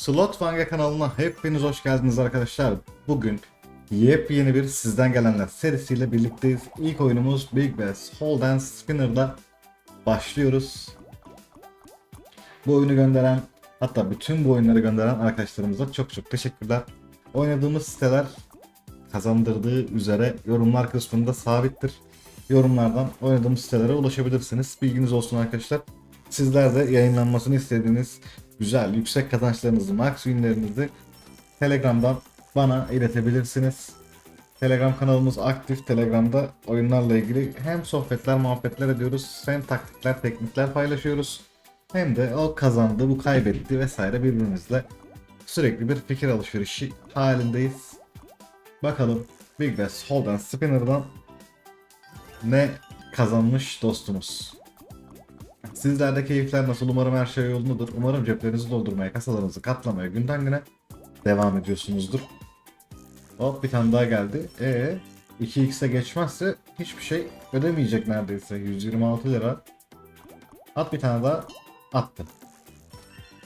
Slot Vanga kanalına hepiniz hoş geldiniz arkadaşlar. Bugün yepyeni bir sizden gelenler serisiyle birlikteyiz. İlk oyunumuz Big Bass Hold and Spinner'da başlıyoruz. Bu oyunu gönderen hatta bütün bu oyunları gönderen arkadaşlarımıza çok çok teşekkürler. Oynadığımız siteler kazandırdığı üzere yorumlar kısmında sabittir. Yorumlardan oynadığımız sitelere ulaşabilirsiniz. Bilginiz olsun arkadaşlar. Sizler de yayınlanmasını istediğiniz güzel, yüksek kazançlarınızı, max winlerinizi Telegram'dan bana iletebilirsiniz. Telegram kanalımız aktif. Telegram'da oyunlarla ilgili hem sohbetler, muhabbetler ediyoruz, hem taktikler, teknikler paylaşıyoruz. Hem de o kazandı, bu kaybetti vesaire birbirimizle sürekli bir fikir alışverişi halindeyiz. Bakalım Big Bass Hold and Spinner'dan ne kazanmış dostumuz. Sizlerde keyifler nasıl? Umarım her şey yolundadır. Umarım ceplerinizi doldurmaya, kasalarınızı katlamaya günden güne devam ediyorsunuzdur. Hop bir tane daha geldi. E 2x'e geçmezse hiçbir şey ödemeyecek neredeyse. 126 lira. At bir tane daha. Attım.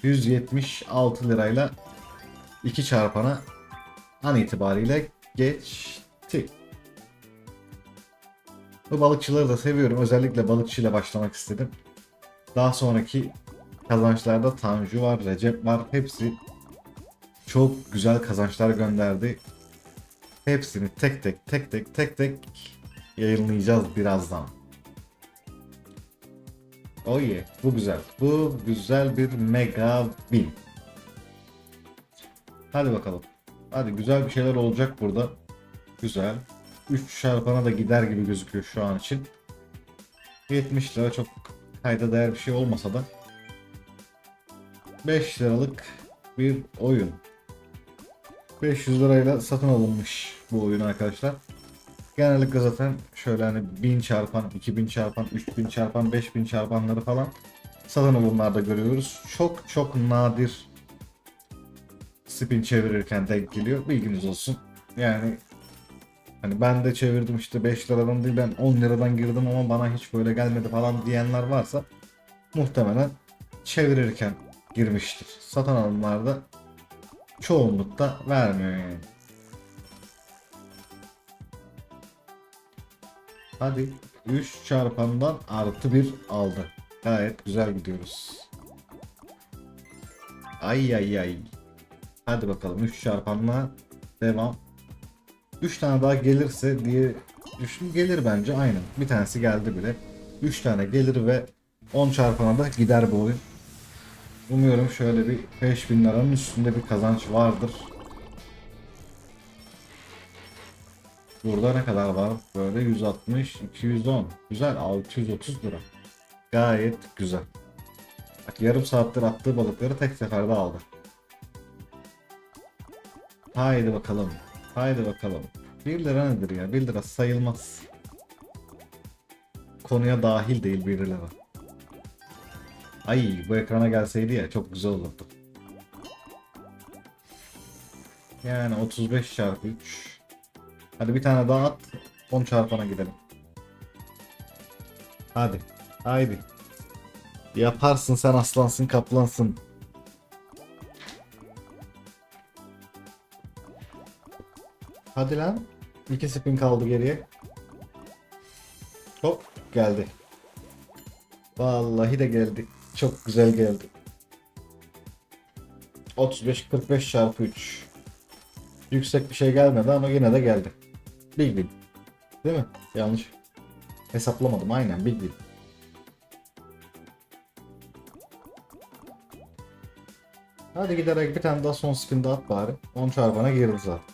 176 lirayla 2 çarpana an itibariyle geçti. Bu balıkçıları da seviyorum. Özellikle balıkçıyla başlamak istedim. Daha sonraki kazançlarda Tanju var, Recep var. Hepsi çok güzel kazançlar gönderdi. Hepsini tek tek tek tek tek tek yayınlayacağız birazdan. Oh yeah, bu güzel. Bu güzel bir mega win. Hadi bakalım. Hadi güzel bir şeyler olacak burada. Güzel. 3 çarpana da gider gibi gözüküyor şu an için. 70 lira çok kayda değer bir şey olmasa da 5 liralık bir oyun. 500 lirayla satın alınmış bu oyun arkadaşlar. Genellikle zaten şöyle hani 1000 çarpan, 2000 çarpan, 3000 çarpan, 5000 çarpanları falan satın alımlarda görüyoruz. Çok çok nadir spin çevirirken denk geliyor. Bilginiz olsun. Yani Hani ben de çevirdim işte 5 liradan değil ben 10 liradan girdim ama bana hiç böyle gelmedi falan diyenler varsa muhtemelen çevirirken girmiştir. Satın alımlarda çoğunlukta vermiyor yani. Hadi 3 çarpandan artı 1 aldı. Gayet güzel gidiyoruz. Ay ay ay. Hadi bakalım 3 çarpanla devam. 3 tane daha gelirse diye düşün gelir bence aynen. Bir tanesi geldi bile. 3 tane gelir ve 10 çarpana da gider bu oyun. Umuyorum şöyle bir 5000 liranın üstünde bir kazanç vardır. Burada ne kadar var? Böyle 160, 210. Güzel 630 lira. Gayet güzel. Bak yarım saattir attığı balıkları tek seferde aldı. Haydi bakalım. Haydi bakalım. 1 lira nedir ya? 1 lira sayılmaz. Konuya dahil değil 1 lira. Ay bu ekrana gelseydi ya çok güzel olurdu. Yani 35 çarpı 3. Hadi bir tane daha at. 10 çarpana gidelim. Hadi. Haydi. Yaparsın sen aslansın kaplansın. Hadi lan. İki spin kaldı geriye. Hop geldi. Vallahi de geldi. Çok güzel geldi. 35 45 çarpı 3. Yüksek bir şey gelmedi ama yine de geldi. Big win. Değil mi? Yanlış. Hesaplamadım aynen big win. Hadi giderek bir tane daha son spin daha at bari. 10 çarpana girdi zaten.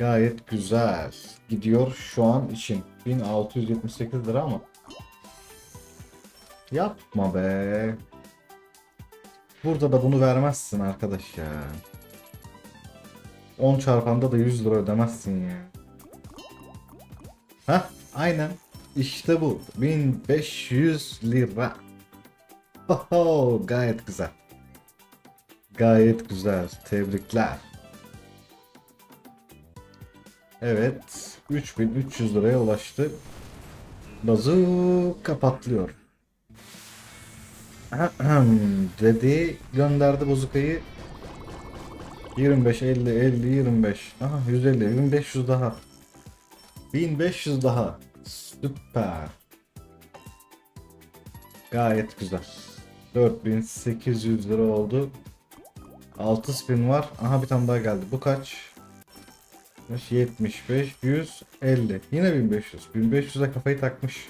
Gayet güzel. Gidiyor şu an için. 1678 lira ama. Yapma be. Burada da bunu vermezsin arkadaş ya. 10 çarpanda da 100 lira ödemezsin ya. Hah aynen. İşte bu. 1500 lira. Oho, gayet güzel. Gayet güzel. Tebrikler. Evet. 3300 liraya ulaştı. Bazuka patlıyor. dedi gönderdi bozukayı. 25 50 50 25 aha 150 1500 daha. 1500 daha. Süper. Gayet güzel. 4800 lira oldu. 6 spin var. Aha bir tane daha geldi. Bu kaç 75 150 yine 1500 1500'e kafayı takmış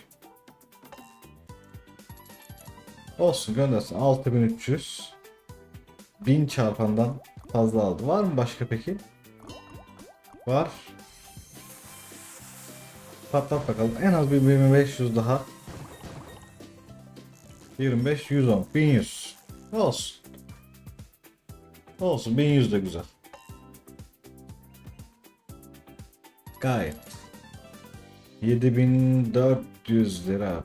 Olsun göndersin 6300 1000 çarpandan fazla aldı. Var mı başka peki? Var. Patlat bakalım. En az bir 1500 daha. 25 110 1100. Olsun. Olsun 1100 de güzel. Gayet. 7400 lira.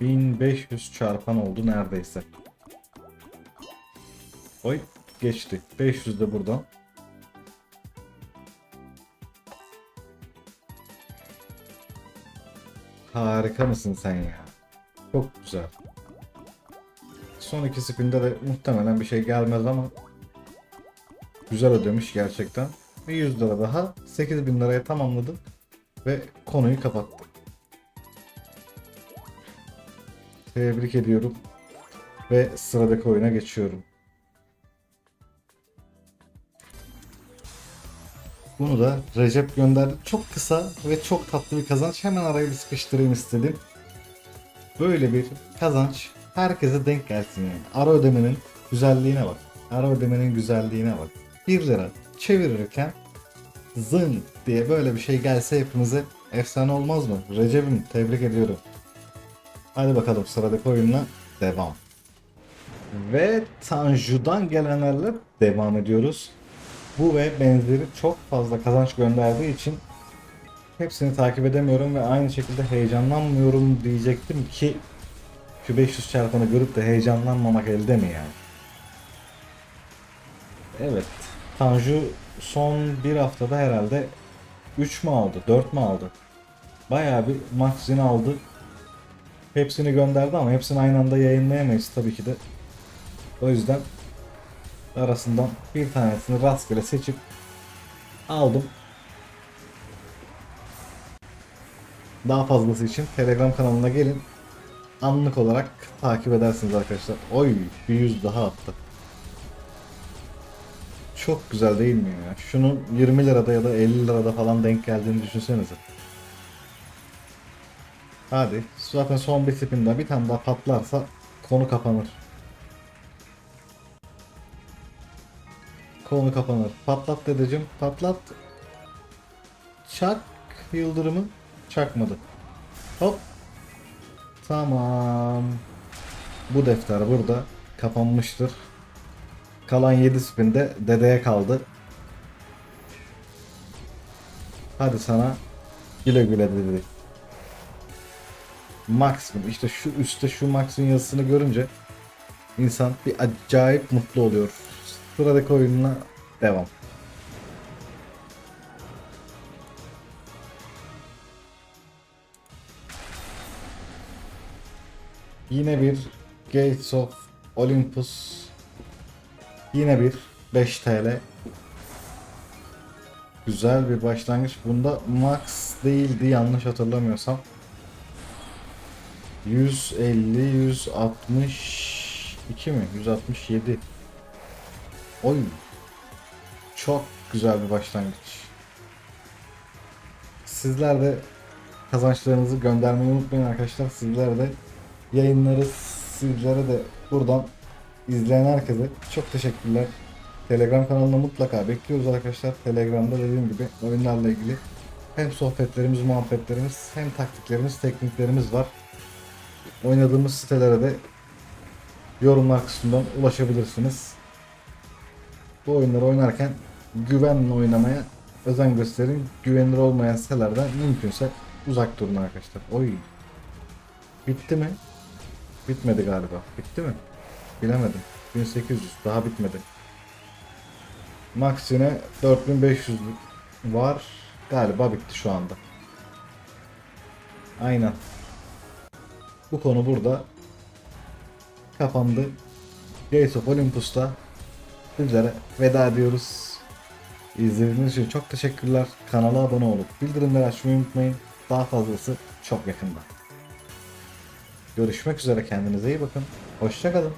1500 çarpan oldu neredeyse. Oy geçti. 500 de buradan. Harika mısın sen ya? Çok güzel. Son iki spinde de muhtemelen bir şey gelmez ama güzel ödemiş gerçekten. Bir 100 lira daha 8000 liraya tamamladık ve konuyu kapattık. Tebrik ediyorum. Ve sıradaki oyuna geçiyorum. Bunu da Recep gönderdi. Çok kısa ve çok tatlı bir kazanç. Hemen araya bir sıkıştırayım istedim. Böyle bir kazanç herkese denk gelsin yani. Ara ödemenin güzelliğine bak. Ara ödemenin güzelliğine bak. 1 lira çevirirken zın diye böyle bir şey gelse hepimize efsane olmaz mı? Recep'im tebrik ediyorum. Hadi bakalım sıradaki oyunla devam. Ve Tanju'dan gelenlerle devam ediyoruz. Bu ve benzeri çok fazla kazanç gönderdiği için hepsini takip edemiyorum ve aynı şekilde heyecanlanmıyorum diyecektim ki şu 500 çarpanı görüp de heyecanlanmamak elde mi yani? Evet. Tanju son bir haftada herhalde 3 mü aldı? 4 mü aldı? Bayağı bir maksimum aldı. Hepsini gönderdi ama hepsini aynı anda yayınlayamayız tabii ki de. O yüzden arasından bir tanesini rastgele seçip aldım. Daha fazlası için Telegram kanalına gelin. Anlık olarak takip edersiniz arkadaşlar. Oy bir yüz daha attı. Çok güzel değil mi ya? Şunun 20 lirada ya da 50 lirada falan denk geldiğini düşünsenize. Hadi. Zaten son bir spin daha bir tane daha patlarsa konu kapanır. Konu kapanır. Patlat dedeciğim. Patlat. Çak yıldırımı. Çakmadı. Hop. Tamam. Bu defter burada. Kapanmıştır. Kalan 7 spinde dedeye kaldı. Hadi sana güle güle dedi. Maximum işte şu üstte şu Max'ın yazısını görünce insan bir acayip mutlu oluyor. Sıradaki oyununa devam. Yine bir Gates of Olympus. Yine bir 5 TL. Güzel bir başlangıç. Bunda max değildi yanlış hatırlamıyorsam. 150 162 mi? 167. Oy. Çok güzel bir başlangıç. Sizler de kazançlarınızı göndermeyi unutmayın arkadaşlar. Sizler de yayınları sizlere de buradan izleyen herkese çok teşekkürler. Telegram kanalına mutlaka bekliyoruz arkadaşlar. Telegram'da dediğim gibi oyunlarla ilgili hem sohbetlerimiz, muhabbetlerimiz hem taktiklerimiz, tekniklerimiz var. Oynadığımız sitelere de yorumlar kısmından ulaşabilirsiniz. Bu oyunları oynarken güvenle oynamaya özen gösterin. Güvenilir olmayan sitelerden mümkünse uzak durun arkadaşlar. Oy. Bitti mi? Bitmedi galiba. Bitti mi? Bilemedim. 1800 daha bitmedi. Max yine 4500 var. Galiba bitti şu anda. Aynen. Bu konu burada kapandı. Gates of Olympus'ta sizlere veda ediyoruz. İzlediğiniz için çok teşekkürler. Kanala abone olup bildirimleri açmayı unutmayın. Daha fazlası çok yakında. Görüşmek üzere kendinize iyi bakın. Hoşçakalın.